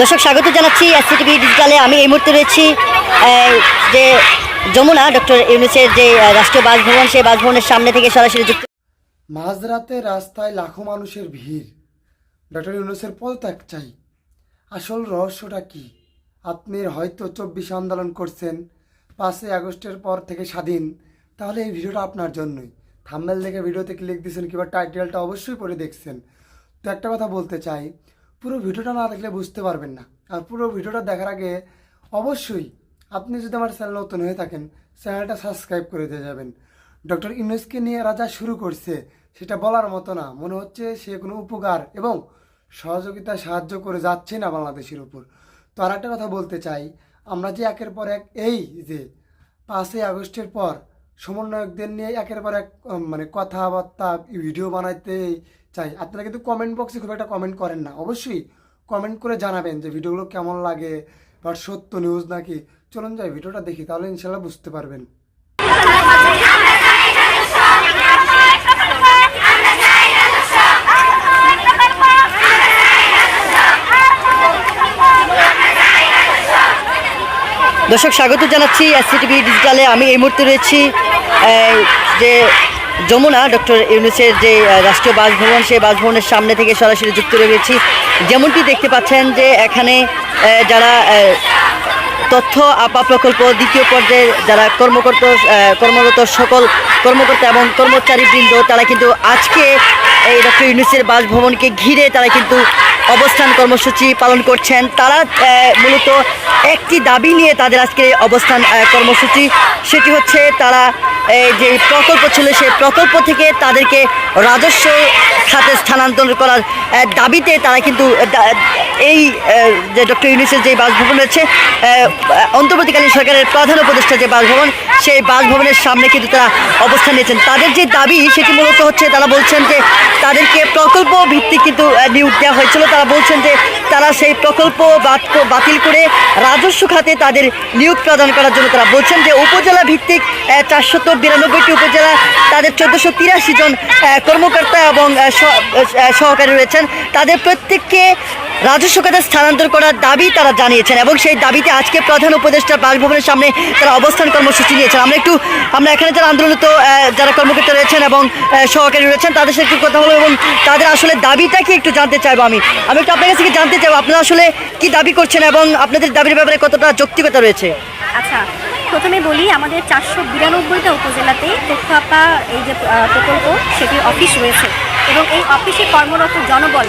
দর্শক, স্বাগত জানাচ্ছি এসসিটিভি ডিজিটালে আমি এই মুহূর্তে রয়েছি যে যমুনা, ডক্টর ইউনুসের যে রাষ্ট্রীয় বাসভবন, সেই বাসভবনের সামনে থেকে সরাসরি যুক্ত মাঝরাতে রাস্তায় লাখো মানুষের ভিড়। ডক্টর ইউনুসের পদত্যাগ চাই। আসল রহস্যটা কি? আপনি হয়তো চব্বিশ আন্দোলন করছেন, পাঁচই আগস্টের পর থেকে স্বাধীন। তাহলে এই ভিডিওটা আপনার জন্যই। থাম্বেল দেখে ভিডিওতে ক্লিক দিয়েছেন কিংবা টাইটেলটা অবশ্যই পড়ে দেখছেন। তো একটা কথা বলতে চাই পুরো ভিডিওটা না দেখলে বুঝতে পারবেন না। আর পুরো ভিডিওটা দেখার আগে অবশ্যই আপনি যদি আমার চ্যানেল নতুন হয়ে থাকেন, চ্যানেলটা সাবস্ক্রাইব করে দিয়ে যাবেন। ডক্টর ইউনুসকে নিয়ে রাজা শুরু করছে, সেটা বলার মতো না। মনে হচ্ছে সে কোনো উপকার এবং সহযোগিতা সাহায্য করে যাচ্ছে না বাংলাদেশের উপর। তো আর একটা কথা বলতে চাই, আমরা যে একের পর এক এই যে পাঁচই আগস্টের পর সমন্বয়কদের নিয়ে একের পর এক মানে কথাবার্তা, ভিডিও বানাইতে চাই। আপনারা কিন্তু কমেন্ট বক্সে খুব একটা কমেন্ট করেন না। অবশ্যই কমেন্ট করে জানাবেন যে ভিডিওগুলো কেমন লাগে বা সত্য নিউজ নাকি। চলুন যাই, ভিডিওটা দেখি, তাহলে ইনশাল্লাহ বুঝতে পারবেন। দর্শক, স্বাগত জানাচ্ছি এসসিটিভি ডিজিটালে আমি এই মুহূর্তে রয়েছি যে যমুনা, ডক্টর ইউনুসের যে রাষ্ট্রীয় বাসভবন, সেই বাসভবনের সামনে থেকে সরাসরি যুক্ত রয়েছি যেমনটি দেখতে পাচ্ছেন যে, এখানে যারা তথ্য আপা প্রকল্প, দ্বিতীয় পর্যায়ে যারা কর্মকর্ত কর্মরত সকল কর্মকর্তা এবং কর্মচারীবৃন্দ, তারা কিন্তু আজকে এই ডক্টর ইউনুসের বাসভবনকে ঘিরে তারা কিন্তু অবস্থান কর্মসূচি পালন করছেন। তারা মূলত একটি দাবি নিয়ে তাদের আজকে অবস্থান কর্মসূচি। সেটি হচ্ছে তারা যে প্রকল্প ছিল সেই প্রকল্প থেকে তাদেরকে রাজস্ব খাতে স্থানান্তর করার দাবিতে তারা কিন্তু এই যে ডক্টর ইউনিসের যে বাসভবন রয়েছে অন্তর্বর্তীকালীন সরকারের প্রধান উপদেষ্টা যে বাসভবন, সেই বাসভবনের সামনে কিন্তু তারা অবস্থান নিয়েছেন। তাদের যে দাবি, সেটি মূলত হচ্ছে তারা বলছেন যে তাদেরকে প্রকল্প ভিত্তিক কিন্তু নিয়োগ দেওয়া হয়েছিল। তারা বলছেন যে তারা সেই প্রকল্প বাতিল করে রাজস্ব খাতে তাদের নিয়োগ প্রদান করার জন্য তারা বলছেন যে উপজেলা ভিত্তিক চারশত বিরানব্বইটি উপজেলা তাদের চোদ্দোশো তিরাশি জন কর্মকর্তা এবং সহকারী রয়েছেন। তাদের প্রত্যেককে রাজস্ব খাতে স্থানান্তর করার দাবি তারা জানিয়েছেন এবং সেই দাবিতে আজকে প্রধান উপদেষ্টা বাসভবনের সামনে তারা অবস্থান কর্মসূচি নিয়েছেন। আমরা একটু আমরা এখানে যারা আন্দোলনত যারা কর্মকর্তা রয়েছেন এবং সহকারী রয়েছেন, তাদের সাথে একটু কথা বলব এবং তাদের আসলে দাবিটা কি একটু জানতে চাইব আমি। আমি একটু আপনার কাছে জানতে চাইব, আপনারা আসলে কি দাবি করছেন এবং আপনাদের দাবির ব্যাপারে কতটা যৌক্তিকতা রয়েছে? আচ্ছা প্রথমে বলি, আমাদের চারশো বিরানব্বইটা উপজেলাতে তথ্য এই যে প্রকল্প, সেটির অফিস রয়েছে। এবং এই অফিসে কর্মরত জনবল।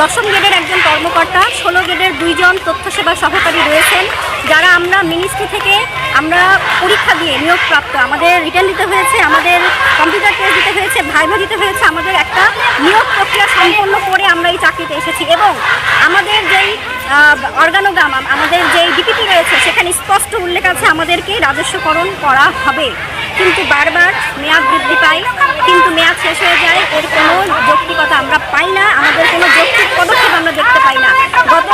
দশম গ্রেডের একজন কর্মকর্তা, ষোলো গ্রেডের দুইজন তথ্য সেবা সহকারী রয়েছেন, যারা আমরা মিনিস্ট্রি থেকে আমরা পরীক্ষা দিয়ে নিয়োগপ্রাপ্ত। আমাদের রিটার্ন দিতে হয়েছে, আমাদের কম্পিউটার টেস্ট দিতে হয়েছে, ভাইভা দিতে হয়েছে, আমাদের একটা নিয়োগ প্রক্রিয়া সম্পন্ন করে আমরা এই চাকরিতে এসেছি এবং আমাদের যেই অর্গানোগ্রাম, আমাদের যেই ডিপিটি রয়েছে, সেখানে স্পষ্ট উল্লেখ আছে আমাদেরকে রাজস্বকরণ করা হবে। কিন্তু বারবার মেয়াদ বৃদ্ধি পাই কিন্তু মেয়াদ শেষ হয়ে যায়, এর কোনো যৌক্তিকতা আমরা পাই না, আমাদের কোনো যৌক্তিক পদক্ষেপ আমরা দেখতে পাই না। গত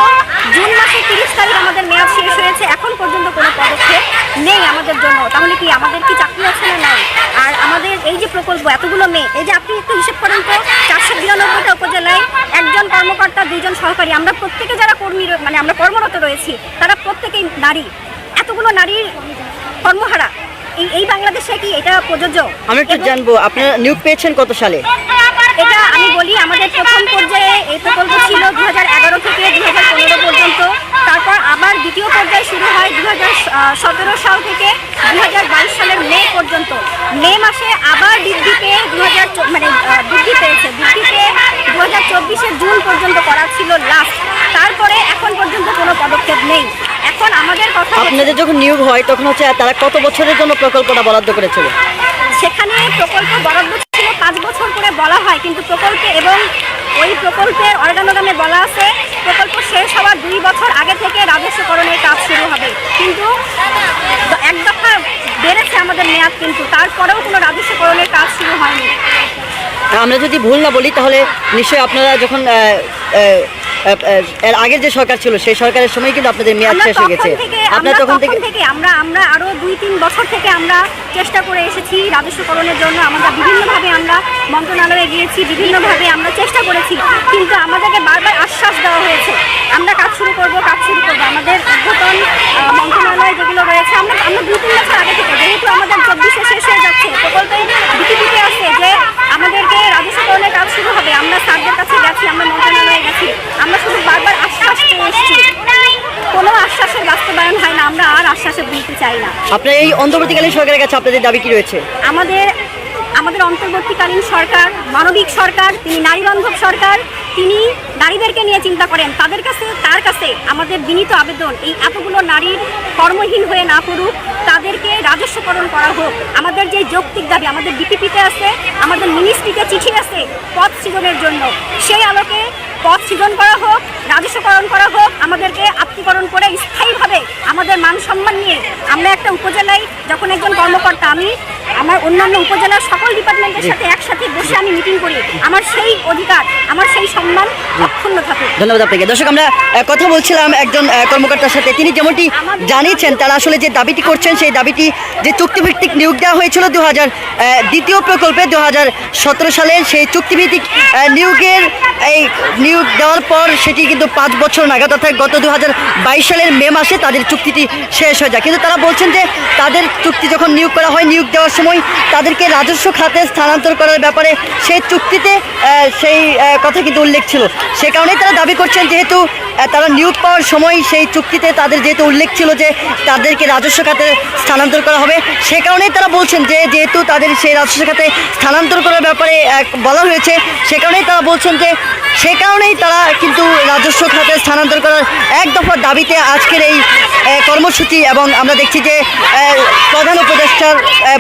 জুন মাসের তিরিশ তারিখ আমাদের মেয়াদ শেষ হয়েছে, এখন পর্যন্ত কোনো পদক্ষেপ নেই আমাদের জন্য। তাহলে কি আমাদের কি চাকরি আছে না নাই? আর আমাদের এই যে প্রকল্প, এতগুলো মেয়ে, এই যে আপনি একটু হিসেব করেন তো, চারশো বিরানব্বইটা উপজেলায় একজন কর্মকর্তা, দুইজন সহকারী, আমরা প্রত্যেকে যারা কর্মী মানে আমরা কর্মরত রয়েছি, তারা প্রত্যেকেই নারী। এতগুলো নারীর কর্মহারা, এই এই বাংলাদেশে কি এটা প্রযোজ্য? আমি একটু জানব আপনারা নিয়োগ পেয়েছেন কত সালে? এটা আমি বলি আমাদের প্রথম পর্যায়ে এই প্রকল্প ছিল দু হাজার এগারো থেকে দু পর্যন্ত। তারপর আবার দ্বিতীয় পর্যায়ে শুরু হয় দু সতেরো সাল থেকে দু হাজার বাইশ সালের মে পর্যন্ত। মে মাসে আবার বৃদ্ধি পেয়ে দু মানে বৃদ্ধি পেয়েছে। বৃদ্ধি পেয়ে দু জুন পর্যন্ত করা ছিল লাস্ট তারপরে এখন পর্যন্ত কোনো পদক্ষেপ নেই এখন আমাদের কথা হচ্ছে- আপনাদের যখন নিয়োগ হয় তখন হচ্ছে তারা কত বছরের জন্য প্রকল্পটা বরাদ্দ করেছিল? সেখানে প্রকল্প বরাদ্দ ছিল পাঁচ বছর করে বলা হয় কিন্তু প্রকল্পে এবং ওই প্রকল্পের অর্গানোগ্রামে বলা আছে প্রকল্প শেষ হওয়ার দুই বছর আগে থেকে রাজস্বকরণের কাজ শুরু হবে। কিন্তু এক দফা বেড়েছে আমাদের মেয়াদ কিন্তু তারপরেও কোনো রাজস্বকরণের কাজ শুরু হয়নি। আমরা যদি ভুল না বলি তাহলে নিশ্চয়ই আপনারা যখন এর আগের যে সরকার ছিল সেই সরকারের সময় কিন্তু আপনাদের মেয়াদ শেষ হয়ে গেছে। আপনারা তখন থেকে আমরা আমরা আরও দুই তিন বছর থেকে আমরা চেষ্টা করে এসেছি রাজস্বকরণের জন্য। আমরা বিভিন্নভাবে আমরা মন্ত্রণালয়ে গিয়েছি বিভিন্নভাবে আমরা চেষ্টা করেছি কিন্তু আমাদেরকে বারবার আশ্বাস দেওয়া হয়েছে আমরা কাজ শুরু করব কাজ শুরু করব আমাদের উদ্বোধন আহ, মন্ত্রণালয় যেগুলো রয়েছে আমরা আমরা দুই তিন বছর আগে থেকে যেহেতু আমাদের চব্বিশে শেষ হয়ে যাচ্ছে প্রকল্পে বিটিপিতে আছে যে আমাদেরকে রাজস্বকরণের কাজ শুরু হবে আমরা স্যারদের কাছে গেছি আমরা মন্ত্রণালয়ে গেছি আমরা শুধু বারবার আশ্বাস পেয়ে এসেছি কোনো আশ্বাসের বাস্তবায়ন হয় না আমরা আর আশ্বাসে বলতে চাই না আপনার এই অন্তর্বর্তীকালীন সরকারের কাছে আপনাদের দাবি কি রয়েছে? আমাদের আমাদের অন্তর্বর্তীকালীন সরকার, মানবিক সরকার, তিনি নারী নারীবান্ধব সরকার, তিনি নারীদেরকে নিয়ে চিন্তা করেন। তাদের কাছে, তার কাছে আমাদের বিনীত আবেদন, এই এতগুলো নারীর কর্মহীন হয়ে না পড়ুক, তাদেরকে রাজস্বকরণ করা হোক। আমাদের যে যৌক্তিক দাবি, আমাদের ডিপিপিতে আছে, আমাদের মিনিস্ট্রিতে চিঠি আছে পথ সৃজনের জন্য। সেই আলোকে পদ সৃজন করা হোক, রাজস্বকরণ করা হোক, আমাদেরকে আত্মীকরণ করে স্থায়ীভাবে আমাদের মান সম্মান নিয়ে আমরা একটা উপজেলায় যখন একজন কর্মকর্তা, আমি আমার অন্যান্য উপজেলার সকল ডিপার্টমেন্টের সাথে একসাথে বসে আমি মিটিং করি। আমার সেই অধিকার আমার সেই সম্মান অক্ষুণ্ণ থাকে। ধন্যবাদ আপনাকে। দর্শক আমরা কথা বলছিলাম একজন কর্মকর্তার সাথে। তিনি যেমনটি জানিয়েছেন তারা আসলে যে দাবিটি করছেন সেই দাবিটি যে চুক্তিভিত্তিক নিয়োগ দেওয়া হয়েছিল দু হাজার দ্বিতীয় প্রকল্পে দু হাজার সতেরো সালে সেই চুক্তিভিত্তিক নিয়োগের এই নিয়োগ দেওয়ার পর সেটি কিন্তু পাঁচ বছর নাগাদ অর্থাৎ গত দু হাজার বাইশ সালের মে মাসে তাদের চুক্তিটি শেষ হয়ে যায়। কিন্তু তারা বলছেন যে তাদের চুক্তি যখন নিয়োগ করা হয় নিয়োগ দেওয়ার সময় তাদেরকে রাজস্ব খাতে স্থানান্তর করার ব্যাপারে সেই চুক্তিতে সেই কথা কিন্তু উল্লেখ ছিল। সে কারণেই তারা দাবি করছেন যেহেতু তারা নিয়োগ পাওয়ার সময় সেই চুক্তিতে তাদের যেহেতু উল্লেখ ছিল যে তাদেরকে রাজস্ব খাতে স্থানান্তর করা হবে, সে কারণেই তারা বলছেন যে যেহেতু তাদের সেই রাজস্ব খাতে স্থানান্তর করার ব্যাপারে বলা হয়েছে, সে কারণেই তারা বলছেন যে সে কারণেই তারা কিন্তু রাজস্ব খাতে স্থানান্তর করার এক দফার দাবিতে আজকের এই কর্মসূচি এবং আমরা দেখছি যে প্রধান উপদেষ্টার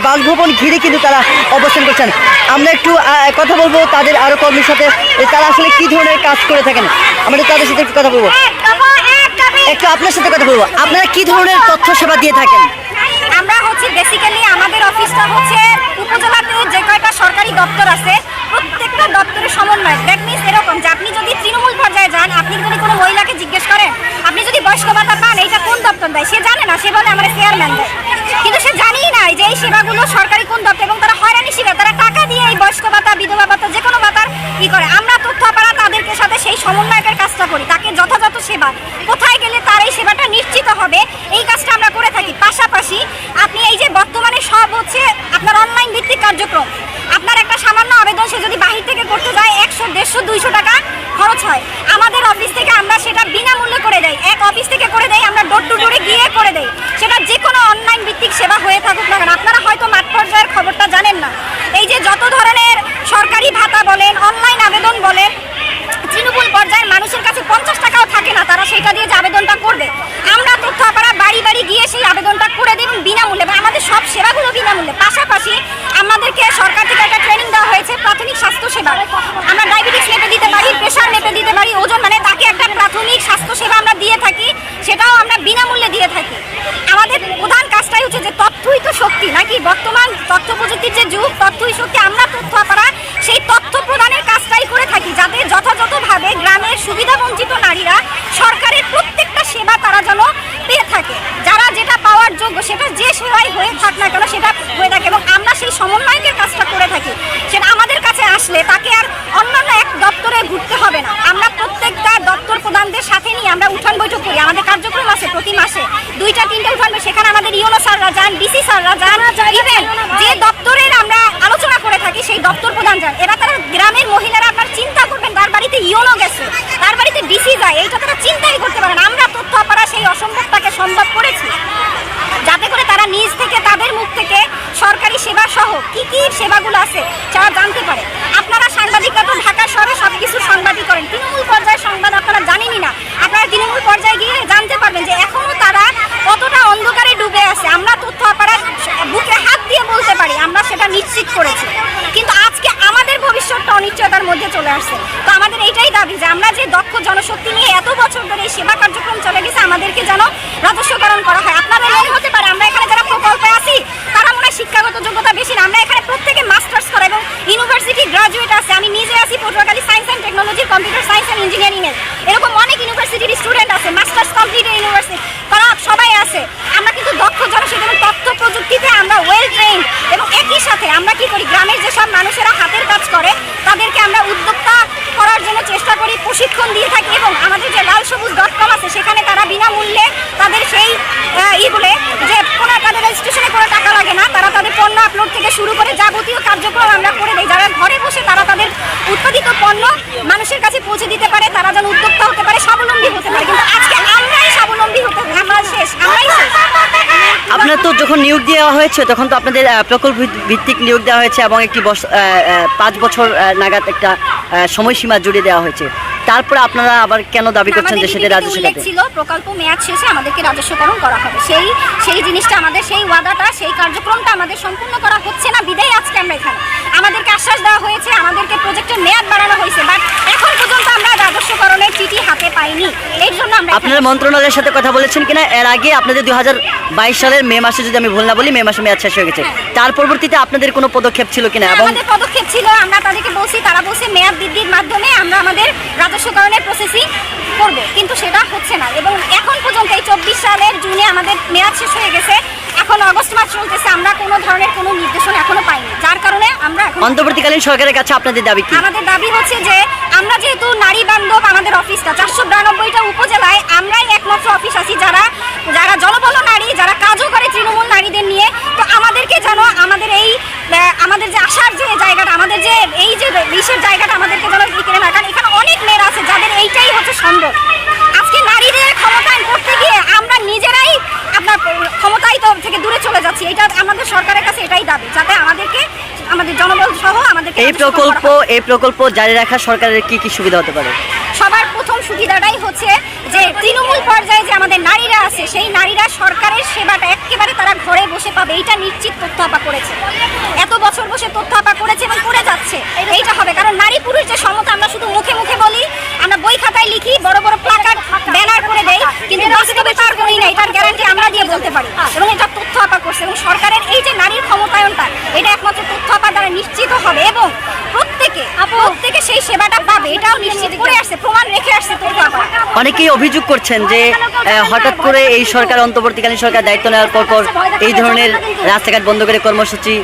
বাসভবন ঘিরে কিন্তু তারা অবস্থান করছেন। আমরা একটু কথা বলব তাদের আরও কর্মীর সাথে তারা আসলে কি ধরনের কাজ করে থাকেন। আমরা তাদের সাথে একটু কথা বলব। একটু আপনার সাথে কথা বলব। আপনারা কি ধরনের তথ্য সেবা দিয়ে থাকেন? আমাদের কার্যক্রম আছে প্রতি মাসে। দুইটা তিনটা উঠান বৈঠক, সেখানে আমাদের ইউনো স্যাররা যান ডিসি স্যাররা যান ইভেন যে দপ্তরের আমরা আলোচনা করে থাকি সেই দপ্তর প্রধান যান। এরা তারা গ্রামের মহিলারা আপনার চিন্তা করবেন তার বাড়িতে ইউনো গেছে তার বাড়িতে ডিসি যায় এইটা তারা চিন্তাই করতে পারেন আমরা তথ্য আপারা সেই অসম্ভবটাকে সম্ভব করেছি। যাতে করে তারা নিজ থেকে তাদের মুখ থেকে সরকারি সেবা সহ কি কি সেবাগুলো আছে তারা জানতে পারে আপনারা সাংবাদিকরা তো ঢাকা শহরে সব কিছু সাংবাদিক করেন তৃণমূল পর্যায়ের সংবাদ আপনারা জানেনই না আপনারা তৃণমূল পর্যায়ে গিয়ে জানতে পারবেন যে এখনও তারা কতটা অন্ধকারে ডুবে আছে আমরা তথ্য আপারা বুকে হাত দিয়ে বলতে পারি আমরা সেটা নিশ্চিত করেছি কিন্তু আজকে আমাদের ভবিষ্যৎটা অনিশ্চয়তার মধ্যে চলে আসছে তো আমাদের এইটাই দাবি যে আমরা যে দক্ষ জনশক্তি নিয়ে এত বছর ধরে এই সেবা কার্যক্রম চলে গেছে আমাদেরকে যেন রাজস্বকরণ করা হয়। আপনাদের মনে হতে পারে, আমরা এখানে যারা প্রকল্পে আছি, তারা মনে শিক্ষাগত যোগ্যতা বেশি না। আমরা এখানে প্রত্যেকে মাস্টার্স করা এবং ইউনিভার্সিটি গ্রাজুয়েট আছে। আমি নিজে আছি Patuakhali science and technology computer science and engineering এর এরকম প্রশিক্ষণ দিয়ে থাকি এবং আমাদের যে লাল সবুজ ডট কম আছে সেখানে তারা বিনামূল্যে তাদের সেই আহ, বলে যে তাদের রেজিস্ট্রেশনে কোনো টাকা লাগে না তারা তাদের পণ্য আপলোড থেকে শুরু করে যাবতীয় কার্যক্রম আমরা করে দিই। যারা ঘরে বসে তারা তাদের উৎপাদিত পণ্য মানুষের কাছে পৌঁছে দিতে পারে তারা যেন উদ্যোক্তা হতে পারে স্বাবলম্বী হতে পারে। কিন্তু আজকে আমরাই স্বাবলম্বী হতে আমরা শেষ আমরাই আপনার তো যখন নিয়োগ দেওয়া হয়েছে তখন তো আপনাদের প্রকল্প ভিত্তিক নিয়োগ দেওয়া হয়েছে এবং একটি পাঁচ বছর নাগাদ একটা সময়সীমা জুড়ে দেওয়া হয়েছে। তারপরে আপনারা আবার কেন দাবি করছেন যে সেটা রাজস্ব ছিল প্রকল্প মেয়াদ শেষে আমাদেরকে রাজস্বকরণ করা হবে। সেই সেই জিনিসটা আমাদের সেই ওয়াদাটা সেই কার্যক্রমটা আমাদের সম্পূর্ণ করা হচ্ছে না। বিদায় আজকে আমরা এখানে। আমাদেরকে আশ্বাস দেওয়া হয়েছে আমাদেরকে প্রজেক্টের মেয়াদ বাড়ানো হয়েছে বাট এখন পর্যন্ত আমরা রাজস্বকরণের চিঠি হাতে পাইনি। এই জন্য আমরা আপনারা মন্ত্রণালয়ের সাথে কথা বলেছেন কিনা এর আগে আপনাদের দুই সালের মে মাসে যদি আমি ভুল না বলি মে মাসে মেয়াদ শেষ হয়ে গেছে। তার পরবর্তীতে আপনাদের কোনো পদক্ষেপ ছিল কিনা? এবং আমাদের পদক্ষেপ ছিল আমরা তাদেরকে বলছি তারা বলছে মেয়াদ বৃদ্ধির মাধ্যমে আমরা আমাদের রাজস্বকরণের প্রসেসিং করব। কিন্তু সেটা হচ্ছে না। এবং এখন পর্যন্ত এই চব্বিশ সালের জুনে আমাদের মেয়াদ শেষ হয়ে গেছে। এখন অগস্ট মাস চলতেছে আমরা কোনো ধরনের কোনো নির্দেশনা এখনও পাইনি। যার কারণে আমরা এখন অন্তর্বর্তীকালীন সরকারের কাছে আপনাদের দাবি কি? আমাদের দাবি হচ্ছে যে আমরা যেহেতু নারী বান্ধব আমাদের অফিসটা চারশো বিরানব্বইটা উপজেলায় আমরাই একমাত্র অফিস আছি যারা যারা জনবল নারী যারা কাজও করে তৃণমূল নারীদের নিয়ে। তো আমাদেরকে যেন আমাদের এই আমাদের যে আসার যে জায়গাটা আমাদের যে এই যে বিশের জায়গাটা আমাদেরকে যেন এখানে এখানে অনেক মেয়েরা আছে যাদের এইটাই হচ্ছে সম্ভব যাচ্ছি। এটা আমাদের সরকারের কাছে এটাই দাবি যাতে আমাদেরকে আমাদের জনবল সহ আমাদেরকে এই প্রকল্প এই প্রকল্প জারি রাখা সরকারের কি কি সুবিধা হতে পারে? সবার প্রথম সুবিধাটাই হচ্ছে যে তৃণমূল পর্যায়ে যে আমাদের নারীরা আছে সেই নারীরা সরকারের সেবাটা একেবারে তারা ঘরে বসে পাবে এইটা নিশ্চিত তথ্য আপা করেছে। এত বছর বসে তথ্য আপা করেছে এবং করে যাচ্ছে এইটা হবে। কারণ নারী পুরুষ যে সমতা আমরা শুধু মুখে মুখে বলি আমরা বই খাতায় লিখি বড় বড় প্লাকার্ড ব্যানার করে দেই কিন্তু বাস্তবে তার করি নাই তার গ্যারান্টি আমরা দিয়ে বলতে পারি। এবং এটা করছে এবং সরকারের এই যে নারীর ক্ষমতায়নটা এটা একমাত্র তথ্য আপার দ্বারা নিশ্চিত হবে এবং প্রত্যেকে প্রত্যেকে সেই সেবাটা পাবে এটাও নিশ্চিত করে আসছে প্রমাণ রেখে আসছে তথ্য আপা অনেকেই অভিযোগ করছেন যে হঠাৎ করে এই সরকার অন্তর্বর্তীকালীন সরকার দায়িত্ব নেওয়ার পর পর এই ধরনের রাস্তাঘাট বন্ধ করে কর্মসূচি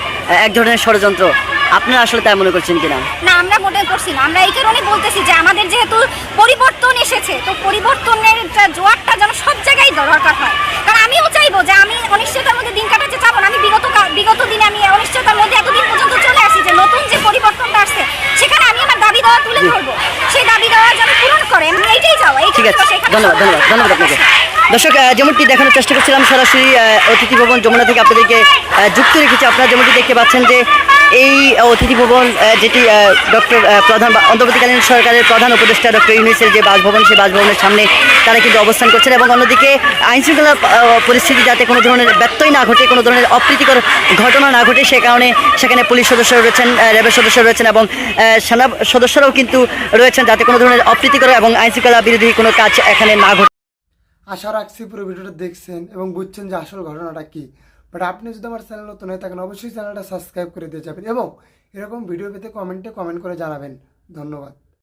এক ধরনের ষড়যন্ত্র। আপনারা আসলে তাই মনে করছেন কিনা? না আমরা মোটেও করছি না। আমরা এই কারণে বলতেছি যে আমাদের যেহেতু পরিবর্তন এসেছে তো পরিবর্তনের জোয়ারটা যেন সব জায়গায় দরকার হয়। কারণ আমিও চাইব যে আমি অনিশ্চয়তার মধ্যে দিন কাটাতে চাবো না। আমি বিগত বিগত দিনে আমি অনিশ্চয়তার মধ্যে এতদিন পর্যন্ত চলে আসি যে নতুন যে পরিবর্তনটা আসছে সেখানে আমি আমার দাবি দেওয়া তুলে ধরবো। সেই দাবি দেওয়া যেন পূরণ করে। আমি এইটাই চাও। এই ঠিক আছে। ধন্যবাদ ধন্যবাদ ধন্যবাদ আপনাকে। দর্শক যেমনটি দেখানোর চেষ্টা করছিলাম সরাসরি অতিথি ভবন যমুনা থেকে আপনাদেরকে যুক্ত রেখেছি। আপনারা যেমনটি দেখতে পাচ্ছেন যে এই অতিথি ভবন যেটি ডক্টর প্রধান অন্তর্বর্তীকালীন সরকারের প্রধান উপদেষ্টা ডক্টর ইউনিসের যে বাসভবন সেই বাসভবনের সামনে তারা কিন্তু অবস্থান করছেন এবং অন্যদিকে আইন শৃঙ্খলা আহ, পরিস্থিতি যাতে কোনো ধরনের ব্যত্যয় না ঘটে কোনো ধরনের অপ্রীতিকর ঘটনা না ঘটে সে কারণে সেখানে পুলিশ সদস্য রয়েছেন র্যাবের সদস্য রয়েছেন এবং সেনা সদস্যরাও কিন্তু রয়েছেন যাতে কোনো ধরনের অপ্রীতিকর এবং আইন শৃঙ্খলা বিরোধী কোনো কাজ এখানে না ঘটে। আশা রাখছি পুরো ভিডিওটা দেখছেন এবং বুঝছেন যে আসল ঘটনাটা কি। বাট আপনি যদি আমার চ্যানেল নতুন হয়ে থাকেন, অবশ্যই চ্যানেলটা সাবস্ক্রাইব করে দিয়ে যাবেন এবং এরকম ভিডিও পেতে কমেন্টে কমেন্ট করে জানাবেন। ধন্যবাদ।